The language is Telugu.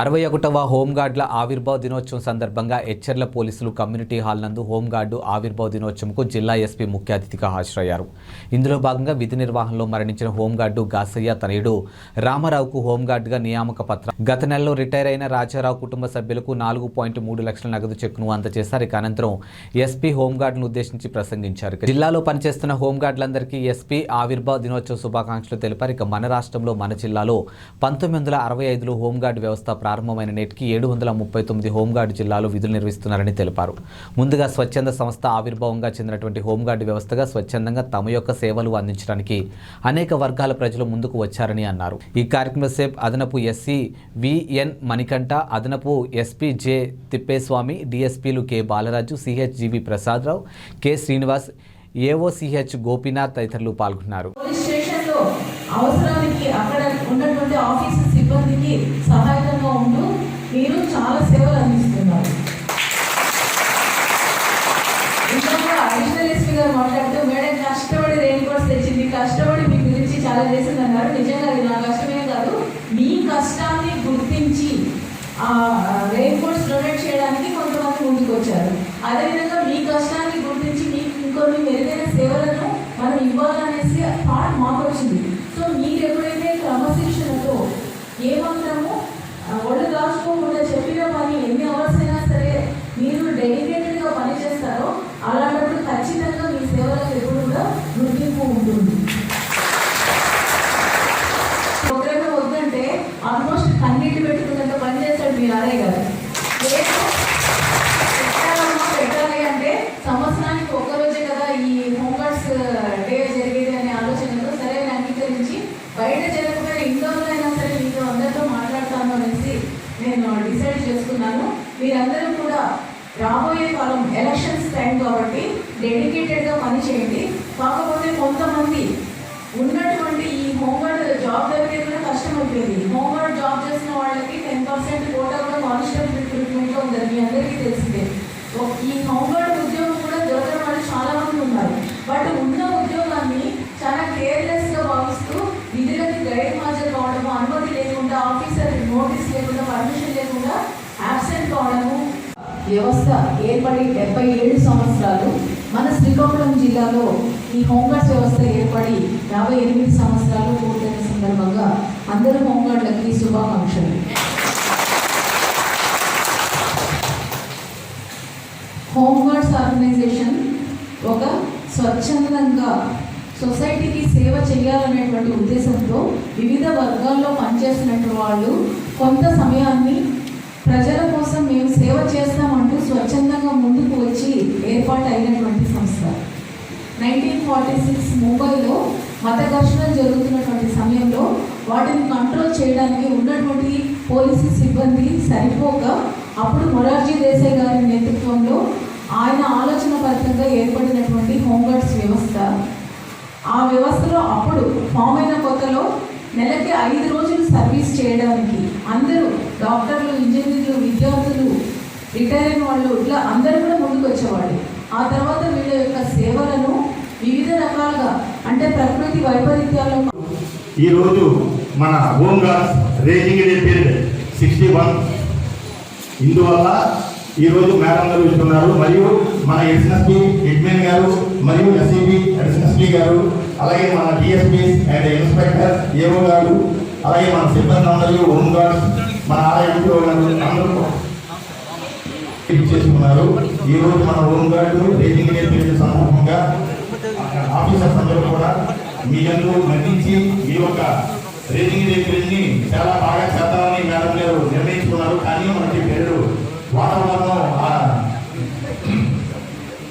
అరవై ఒకటవ హోంగార్డుల ఆవిర్భావ దినోత్సవం సందర్భంగా హెచ్చర్ల పోలీసులు కమ్యూనిటీ హాల్ నందు హోంగార్డు ఆవిర్భావ దినోత్సవంకు జిల్లా ఎస్పీ ముఖ్య అతిథిగా హాజరయ్యారు. ఇందులో భాగంగా విధి నిర్వహణలో మరణించిన హోంగార్డు గాసయ్య తనయుడు రామారావుకు హోంగార్డుగా నియామక పత్రం. గత నెలలో రిటైర్ అయిన రాజారావు కుటుంబ సభ్యులకు నాలుగు పాయింట్ మూడు లక్షల నగదు చెక్కును అందజేశారు. ఇక అనంతరం ఎస్పీ హోంగార్డును ఉద్దేశించి ప్రసంగించారు. జిల్లాలో పనిచేస్తున్న హోంగార్డులందరికీ ఎస్పీ ఆవిర్భావ దినోత్సవ శుభాకాంక్షలు తెలిపారు. ఇక మన రాష్ట్రంలో మన జిల్లాలో పంతొమ్మిది వందల అరవై ఐదులో హోంగార్డు వ్యవస్థ ప్రారంభమైన నేటికి ఏడు వందల ముప్పై తొమ్మిది హోంగార్డు జిల్లాలో విధులు నిర్వహిస్తున్నారని తెలిపారు. ముందుగా స్వచ్ఛంద సంస్థ ఆవిర్భావంగా చెందినటువంటి హోంగార్డు వ్యవస్థగా స్వచ్ఛందంగా తమ యొక్క సేవలు అందించడానికి అనేక వర్గాల ప్రజలు ముందుకు వచ్చారని అన్నారు. ఈ కార్యక్రమ సేపు అదనపు ఎస్సీ విఎన్ మణికంఠ అదనపు SP J Thippeswamy డిఎస్పీలు K Balaraju CHGV Prasadarao K Srinivas AO CH Gopinath తదితరులు పాల్గొన్నారు. అవసరానికి అక్కడ మీరు చాలా సేవలు అందిస్తున్నారు. అడిషనల్ ఎస్పీ గారు మాట్లాడుతూ మేడం కష్టపడి రెయిన్ కోట్స్ తెచ్చింది కష్టపడి మీ గురించి చాలా చేసింది అన్నారు. నిజంగా అది నా కష్టమే కాదు మీ కష్టాన్ని గుర్తించి ఆ రెయిన్ కోట్స్ డొనేట్ చేయడానికి కొంతమంది ముందుకు వచ్చారు అదేవిధంగా మీ కష్టాన్ని గుర్తించి మీకు ఇంకొన్ని మెరుగైన సేవలను మనం ఇవ్వాలనేసి గుర్తింపు ఉంటుంది. ప్రోగ్రామ్ వద్దంటే ఆల్మోస్ట్ కన్నీళ్ళు పెట్టుకున్నంత పని చేస్తాడు మీరు అదే కదా లేదు, పెట్టాలి అంటే సంవత్సరానికి ఒక్క రోజే కదా ఈ హోంగార్డ్స్ డే జరిగేది అనే ఆలోచనతో సరే అని అంగీకరించి బయట జరగకపోయినా ఇండోర్లో అయినా సరే మీతో అందరితో మాట్లాడతాను అనేసి నేను డిసైడ్ చేసుకున్నాను. మీరందరూ కూడా రాబోయే కాలం ఎలక్షన్స్ టైం కాబట్టి డెడికేటెడ్గా పని చేయండి. కాకపోతే కొంతమంది ఉన్నటువంటి ఈ హోంవర్క్ జాబ్ దొరికేది కూడా కష్టమైపోయింది హోంవర్క్ జాబ్ చేసిన వాళ్ళకి టెన్ పర్సెంట్ కోటా కూడా కానిస్టేబుల్ రిక్రూట్మెంట్లో ఉందని మీ అందరికీ తెలిసిందే. ఈ హోంవర్క్ ఉద్యోగం కూడా దొరకని వాళ్ళు చాలా మంది ఉన్నారు. బట్ ఉన్న ఉద్యోగాన్ని చాలా కేర్లెస్గా భావిస్తూ విధులకి గైడ్ హాజరు కావడము అనుమతి లేకుండా ఆఫీసర్ నోటీస్ లేకుండా పర్మిషన్ లేకుండా యాబ్సెంట్ కావడము వ్యవస్థ ఏర్పడి డెబ్బై ఏడు సంవత్సరాలు మన శ్రీకాకుళం జిల్లాలో ఈ హోంగార్డ్స్ వ్యవస్థ ఏర్పడి యాభై ఎనిమిది సంవత్సరాలు పూర్తయిన సందర్భంగా అందరూ హోంగార్డులకి శుభాకాంక్షలు. హోంగార్డ్స్ ఆర్గనైజేషన్ ఒక స్వచ్ఛందంగా సొసైటీకి సేవ చేయాలనేటువంటి ఉద్దేశంతో వివిధ వర్గాల్లో పనిచేస్తున్నటువంటి వాళ్ళు కొంత సమయాన్ని ప్రజల కోసం మేము సేవ చేస్తామంటూ స్వచ్ఛందంగా ముందుకు వచ్చి ఏర్పాటు అయినటువంటి సంస్థ. నైన్టీన్ ఫార్టీ సిక్స్ ముంబైలో మత ఘర్షణలు జరుగుతున్నటువంటి సమయంలో వాటిని కంట్రోల్ చేయడానికి ఉన్నటువంటి పోలీసు సిబ్బంది సరిపోక అప్పుడు మొరార్జీ దేశాయ్ గారి నేతృత్వంలో ఆయన ఆలోచన ఫలితంగా ఏర్పడినటువంటి హోంగార్డ్స్ వ్యవస్థ. ఆ వ్యవస్థలో అప్పుడు ఫామ్ అయిన కొత్తలో నెలకి ఐదు రోజులు సర్వీస్ చేయడానికి అందరూ డాక్టర్లు ఇంజనీర్లు విద్యార్థులు రిటైర్ వాళ్ళు ఇట్లా అందరూ కూడా ముందుకు వచ్చేవాళ్ళు. ఆ తర్వాత వీళ్ళ యొక్క సేవలను వివిధ రకాలుగా అంటే ప్రకృతి వైపరీత్యాలను ఈరోజు మన home guards raising day period sixty one. ఇందువల్ల ఈరోజు మేడం గారు ఇస్తున్నారు. మరియు మన ఎస్ఎస్పి హెడ్మెన్ గారు మరియు ఎస్ఈబి ఎస్ఎస్పి గారు అలాగే మన డిఎస్పి అండ్ ఇన్స్పెక్టర్ ఏఓ గారు అలాగే మన సిబ్బంది అందరూ హోమ్ గార్డ్స్ మన ఆర్ఐఓ గారు అందరూ చేసుకున్నారు. ఈ రోజు మన హోమ్ గార్డు రేటింగ్ డే సందర్భంగా ఆఫీసర్స్ అందరూ కూడా మీ అందరూ మన్నించి మీ యొక్క రేటింగ్ డే చాలా బాగా